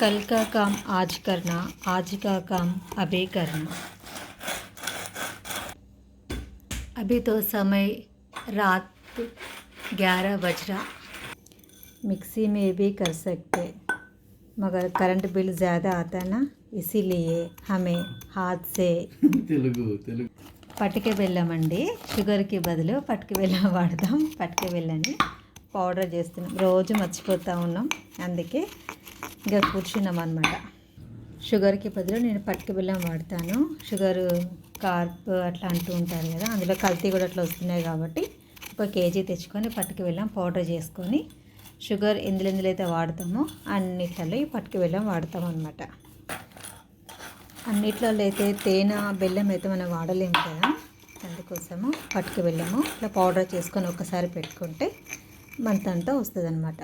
कल का काम आज करना आज का काम अभी करना अभी तो समय रात ग्यारह बज रहा मिक्सी में भी कर सकते मगर करंट बिल ज़्यादा आता है ना इसीलिए हमें हाथ से తెలుగు తెలుగు పటిక బెల్లం అండి షుగర్కి బదులు పటిక బెల్లం వాడతాం పటిక బెల్లని పౌడర్ చేస్తున్నాం రోజు మర్చిపోతూ ఉన్నాం అందుకే ఇంకా కూర్చున్నాం అనమాట షుగర్కి బదులు నేను పటిక బెల్లం వాడతాను. షుగర్ కార్ప్ అట్లా అంటూ ఉంటారు కదా అందులో కల్తీ కూడా అట్లా వస్తున్నాయి కాబట్టి ఒక కేజీ తెచ్చుకొని పట్టుకు బెల్లం పౌడర్ చేసుకొని. షుగర్ ఎందులో ఎందులో అయితే వాడతామో అన్నిట్లలో ఈ పట్టుకు బెల్లం వాడతాం అనమాట అన్నిట్లలో అయితే తేనె బెల్లం అయితే మనం వాడలేము కదా అందుకోసము పట్టుకు బెల్లము ఇట్లా పౌడర్ చేసుకొని ఒకసారి పెట్టుకుంటే మంత అంతా వస్తుంది అనమాట